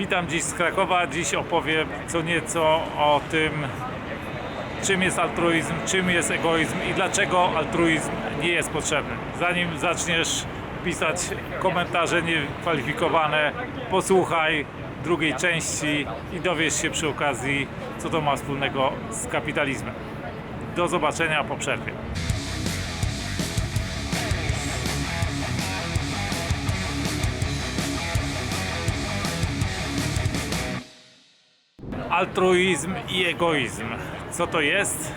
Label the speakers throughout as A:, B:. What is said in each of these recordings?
A: Witam dziś z Krakowa. Dziś opowiem co nieco o tym, czym jest altruizm, czym jest egoizm i dlaczego altruizm nie jest potrzebny. Zanim zaczniesz pisać komentarze niekwalifikowane, posłuchaj drugiej części i dowiesz się przy okazji, co to ma wspólnego z kapitalizmem. Do zobaczenia po przerwie. Altruizm i egoizm. Co to jest?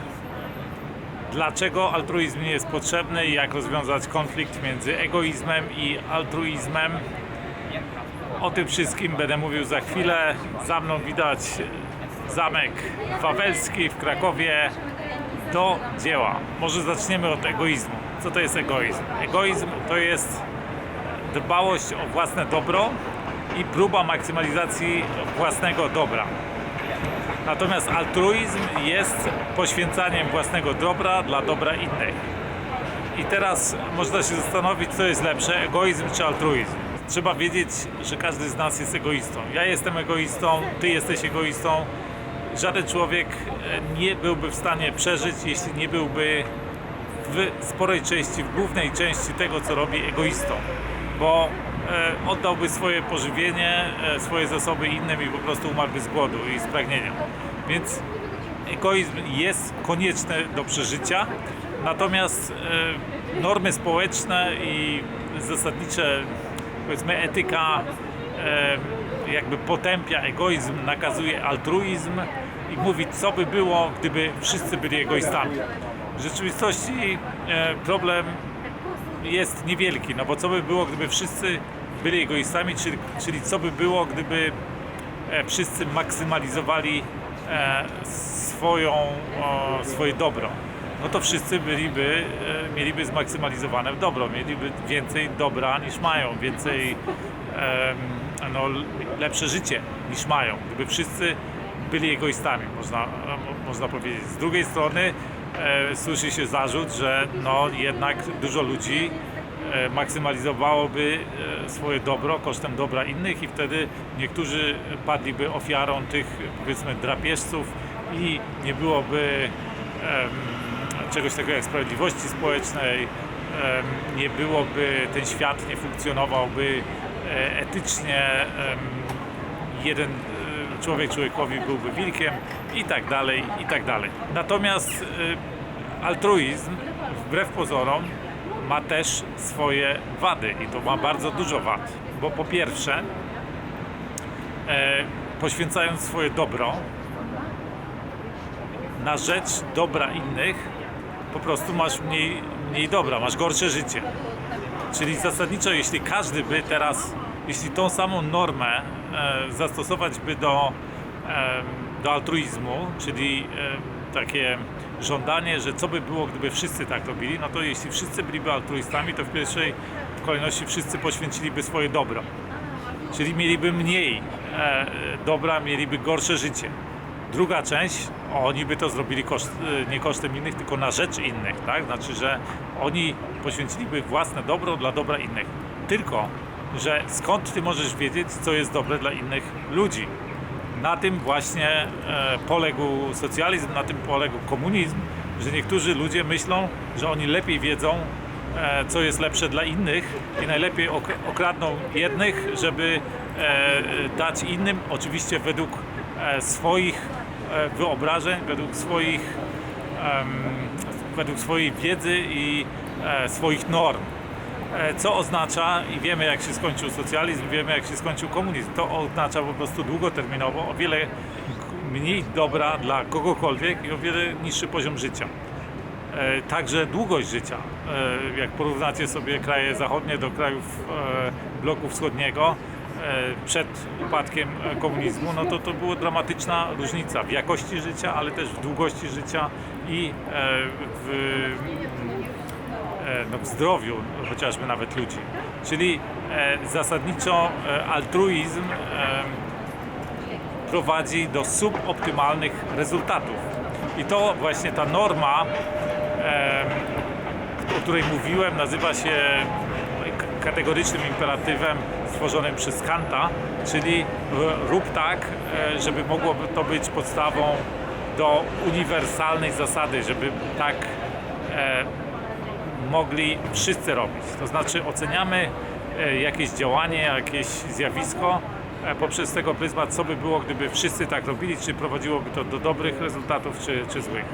A: Dlaczego altruizm nie jest potrzebny jak rozwiązać konflikt między egoizmem i altruizmem? O tym wszystkim będę mówił za chwilę. Za mną widać zamek Wawelski w Krakowie. Do dzieła. Może zaczniemy od egoizmu. Co to jest egoizm? Egoizm to jest dbałość o własne dobro i próba maksymalizacji własnego dobra. Natomiast altruizm jest poświęcaniem własnego dobra dla dobra innych. I teraz można się zastanowić, co jest lepsze, egoizm czy altruizm. Trzeba wiedzieć, że każdy z nas jest egoistą. Ja jestem egoistą, ty jesteś egoistą. Żaden człowiek e, nie byłby w stanie przeżyć, jeśli nie byłby w sporej części, w głównej części tego, co robi egoistą. Bo oddałby swoje pożywienie, e, swoje zasoby innym i po prostu umarłby z głodu i z pragnienia. Więc egoizm jest konieczny do przeżycia, natomiast e, normy społeczne i zasadnicze, powiedzmy, etyka e, jakby potępia egoizm, nakazuje altruizm i mówi, co by było, gdyby wszyscy byli egoistami. W rzeczywistości e, problem jest niewielki, no bo co by było, gdyby wszyscy byli egoistami, czyli, czyli co by było, gdyby e, wszyscy maksymalizowali e, swoją, swoje dobro. No to wszyscy byliby, e, mieliby zmaksymalizowane dobro, mieliby więcej dobra niż mają, więcej no, lepsze życie niż mają. Gdyby wszyscy byli egoistami, można, mo- można powiedzieć. Z drugiej strony e, słyszy się zarzut, że no, jednak dużo ludzi e, maksymalizowałoby e, swoje dobro kosztem dobra innych i wtedy niektórzy padliby ofiarą tych powiedzmy drapieżców i nie byłoby czegoś takiego jak sprawiedliwości społecznej, nie byłoby, ten świat nie funkcjonowałby etycznie, jeden człowiek człowiekowi byłby wilkiem i tak dalej, i tak dalej. Natomiast e, altruizm, wbrew pozorom, ma też swoje wady i to ma bardzo dużo wad, bo po pierwsze, e, poświęcając swoje dobro na rzecz dobra innych, po prostu masz mniej, mniej dobra, masz gorsze życie. Czyli zasadniczo, jeśli każdy by teraz, jeśli tą samą normę zastosować by do, e, do altruizmu, czyli e, takie żądanie, że co by było, gdyby wszyscy tak robili, no to jeśli wszyscy byliby altruistami, to w pierwszej kolejności wszyscy poświęciliby swoje dobro. Czyli mieliby mniej e, dobra, mieliby gorsze życie. Druga część, oni by to zrobili koszt, e, nie kosztem innych, tylko na rzecz innych, tak? Znaczy, że oni poświęciliby własne dobro dla dobra innych. Tylko, że skąd ty możesz wiedzieć, co jest dobre dla innych ludzi? Na tym właśnie e, poległ socjalizm, na tym poległ komunizm, że niektórzy ludzie myślą, że oni lepiej wiedzą, e, co jest lepsze dla innych i najlepiej ok- okradną jednych, żeby e, dać innym, oczywiście według swoich wyobrażeń, według swoich, według swojej wiedzy i swoich norm. E, Co oznacza, i wiemy jak się skończył socjalizm, wiemy jak się skończył komunizm, to oznacza po prostu długoterminowo o wiele mniej dobra dla kogokolwiek i o wiele niższy poziom życia. E, Także długość życia. E, Jak porównacie sobie kraje zachodnie do krajów bloku wschodniego przed upadkiem komunizmu, no to to była dramatyczna różnica w jakości życia, ale też w długości życia i w, no, w zdrowiu chociażby nawet ludzi. Czyli e, zasadniczo e, altruizm e, prowadzi do suboptymalnych rezultatów. I to właśnie ta norma, o której mówiłem, nazywa się kategorycznym imperatywem stworzonym przez Kanta, czyli e, rób tak, e, żeby mogłoby to być podstawą do uniwersalnej zasady, żeby tak e, mogli wszyscy robić. To znaczy oceniamy e, jakieś działanie, jakieś zjawisko e, poprzez tego pryzmat, co by było, gdyby wszyscy tak robili, czy prowadziłoby to do dobrych rezultatów, czy, czy złych.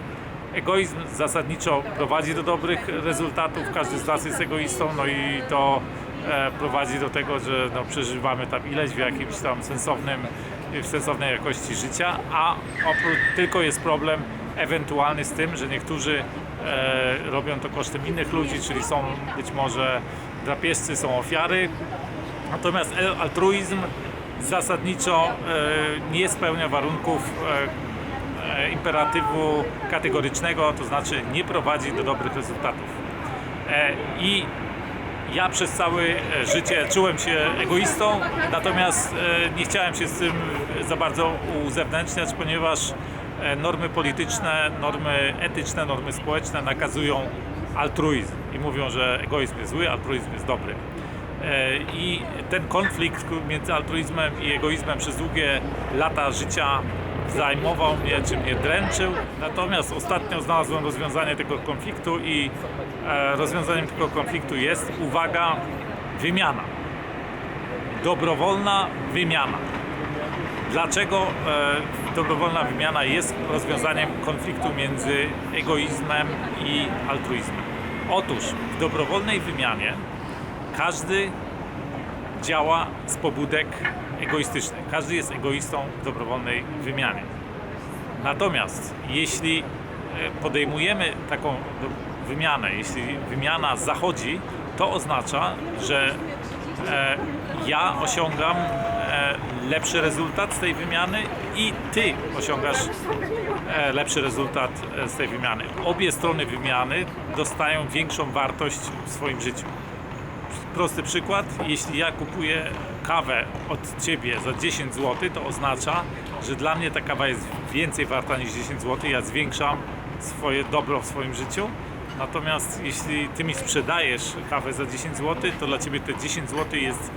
A: Egoizm zasadniczo prowadzi do dobrych rezultatów, każdy z nas jest egoistą, no i to e, prowadzi do tego, że no, przeżywamy tam ileś w jakimś tam sensownym, w sensownej jakości życia, a oprócz, tylko jest problem ewentualny z tym, że niektórzy robią to kosztem innych ludzi, czyli są być może drapieżcy, są ofiary, natomiast el- altruizm zasadniczo e, nie spełnia warunków e, e, imperatywu kategorycznego, to znaczy nie prowadzi do dobrych rezultatów. E, I ja przez całe e, życie czułem się egoistą, natomiast e, nie chciałem się z tym za bardzo uzewnętrzniać, ponieważ e, normy polityczne, normy etyczne, normy społeczne nakazują altruizm i mówią, że egoizm jest zły, altruizm jest dobry. E, I ten konflikt między altruizmem i egoizmem przez długie lata życia zajmował mnie, czy mnie dręczył. Natomiast ostatnio znalazłem rozwiązanie tego konfliktu i e, rozwiązaniem tego konfliktu jest, uwaga, wymiana. Dobrowolna wymiana. Dlaczego e, dobrowolna wymiana jest rozwiązaniem konfliktu między egoizmem i altruizmem? Otóż w dobrowolnej wymianie każdy działa z pobudek egoistycznych. Każdy jest egoistą w dobrowolnej wymianie. Natomiast jeśli e, podejmujemy taką wymianę, jeśli wymiana zachodzi, to oznacza, że e, ja osiągam lepszy rezultat z tej wymiany i ty osiągasz e, lepszy rezultat e, z tej wymiany. Obie strony wymiany dostają większą wartość w swoim życiu. Prosty przykład, jeśli ja kupuję kawę od Ciebie za 10 zł, to oznacza, że dla mnie ta kawa jest więcej warta niż 10 zł, ja zwiększam swoje dobro w swoim życiu. Natomiast jeśli Ty mi sprzedajesz kawę za 10 zł, to dla Ciebie te 10 zł jest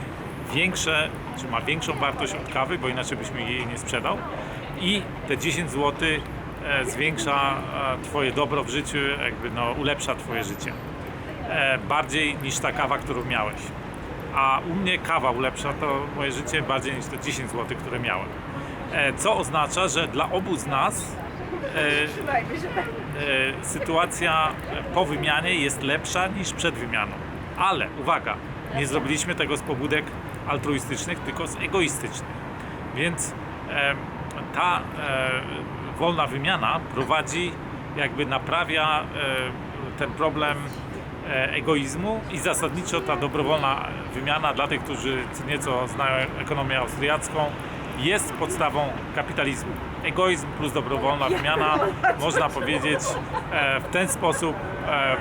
A: większe, czy ma większą wartość od kawy, bo inaczej byś mi jej nie sprzedał. I te 10 zł e, zwiększa e, Twoje dobro w życiu, jakby no, ulepsza Twoje życie e, bardziej niż ta kawa, którą miałeś. A u mnie kawa ulepsza to moje życie bardziej niż te 10 zł, które miałem. Co oznacza, że dla obu z nas sytuacja po wymianie jest lepsza niż przed wymianą. Ale uwaga, nie zrobiliśmy tego z pobudek altruistycznych, tylko z egoistycznych. Więc e, ta e, wolna wymiana prowadzi, jakby naprawia e, ten problem e, egoizmu i zasadniczo ta dobrowolna wymiana dla tych, którzy co nieco znają ekonomię austriacką, jest podstawą kapitalizmu. Egoizm plus dobrowolna wymiana, można powiedzieć, e, w ten sposób e,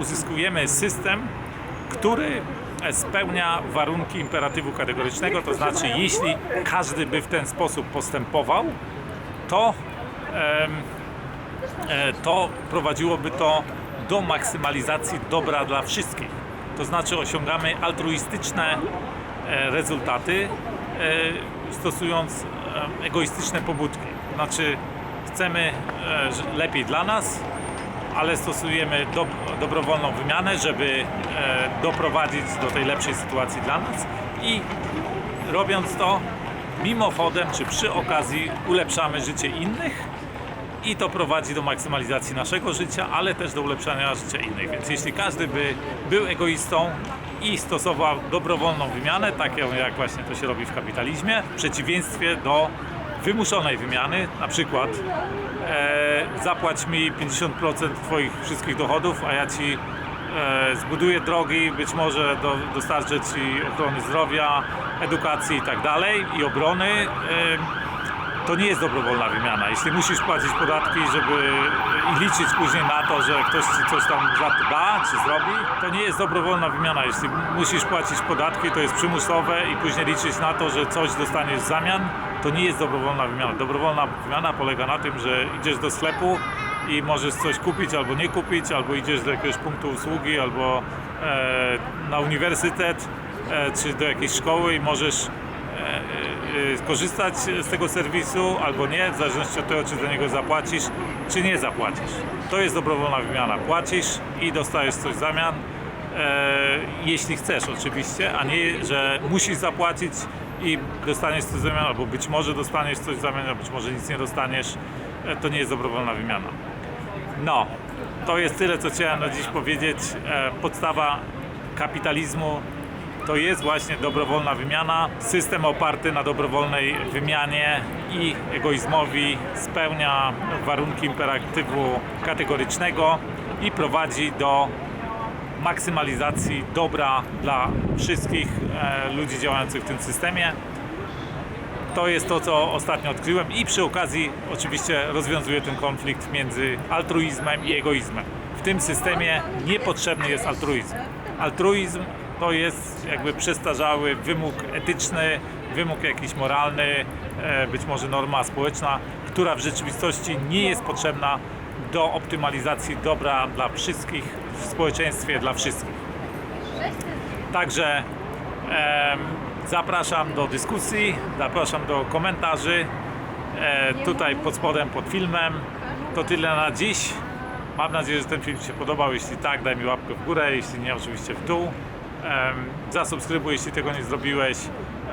A: uzyskujemy system, który spełnia warunki imperatywu kategorycznego, to znaczy jeśli każdy by w ten sposób postępował, to, e, to prowadziłoby to do maksymalizacji dobra dla wszystkich. To znaczy osiągamy altruistyczne e, rezultaty e, stosując egoistyczne pobudki. Znaczy chcemy lepiej dla nas, ale stosujemy do, dobrowolną wymianę, żeby e, doprowadzić do tej lepszej sytuacji dla nas i robiąc to mimochodem czy przy okazji ulepszamy życie innych i to prowadzi do maksymalizacji naszego życia, ale też do ulepszania życia innych. Więc jeśli każdy by był egoistą i stosował dobrowolną wymianę, taką jak właśnie to się robi w kapitalizmie, w przeciwieństwie do wymuszonej wymiany, na przykład e, zapłać mi 50% Twoich wszystkich dochodów, a ja Ci e, zbuduję drogi, być może do, dostarczę Ci ochrony zdrowia, edukacji i tak dalej i obrony. E, to nie jest dobrowolna wymiana. Jeśli musisz płacić podatki, żeby i liczyć później na to, że ktoś ci coś tam za to da, czy zrobi, to nie jest dobrowolna wymiana. Jeśli musisz płacić podatki, to jest przymusowe i później liczyć na to, że coś dostaniesz w zamian, to nie jest dobrowolna wymiana. Dobrowolna wymiana polega na tym, że idziesz do sklepu i możesz coś kupić albo nie kupić, albo idziesz do jakiegoś punktu usługi, albo e, na uniwersytet e, czy do jakiejś szkoły i możesz e, e, skorzystać z tego serwisu albo nie, w zależności od tego, czy za niego zapłacisz, czy nie zapłacisz. To jest dobrowolna wymiana. Płacisz i dostajesz coś w zamian. E, jeśli chcesz oczywiście, a nie, że musisz zapłacić i dostaniesz coś w zamian, albo być może dostaniesz coś w zamian, być może nic nie dostaniesz, e, to nie jest dobrowolna wymiana. No, to jest tyle, co chciałem na dziś powiedzieć. E, podstawa kapitalizmu to jest właśnie dobrowolna wymiana. System oparty na dobrowolnej wymianie i egoizmowi spełnia warunki imperatywu kategorycznego i prowadzi do maksymalizacji dobra dla wszystkich e, ludzi działających w tym systemie. To jest to, co ostatnio odkryłem i przy okazji oczywiście rozwiązuje ten konflikt między altruizmem i egoizmem. W tym systemie niepotrzebny jest altruizm. Altruizm to jest jakby przestarzały wymóg etyczny, wymóg jakiś moralny, e, być może norma społeczna, która w rzeczywistości nie jest potrzebna do optymalizacji dobra dla wszystkich w społeczeństwie, dla wszystkich. Także em, zapraszam do dyskusji, zapraszam do komentarzy. E, tutaj pod spodem pod filmem. To tyle na dziś. Mam nadzieję, że ten film Ci się podobał. Jeśli tak, daj mi łapkę w górę, jeśli nie, oczywiście w dół. Em, zasubskrybuj, jeśli tego nie zrobiłeś.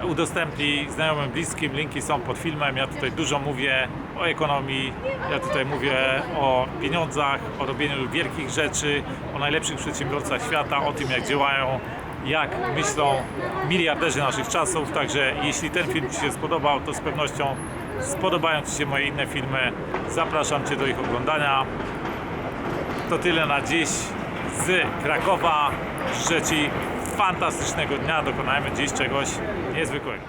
A: Udostępnij znajomym, bliskim. Linki są pod filmem. Ja tutaj dużo mówię o ekonomii, ja tutaj mówię o pieniądzach, o robieniu wielkich rzeczy, o najlepszych przedsiębiorcach świata, o tym jak działają, jak myślą miliarderzy naszych czasów. Także jeśli ten film Ci się spodobał, to z pewnością spodobają Ci się moje inne filmy. Zapraszam Cię do ich oglądania. To tyle na dziś z Krakowa. Życzę Ci fantastycznego dnia. Dokonajmy dziś czegoś neezbekoj.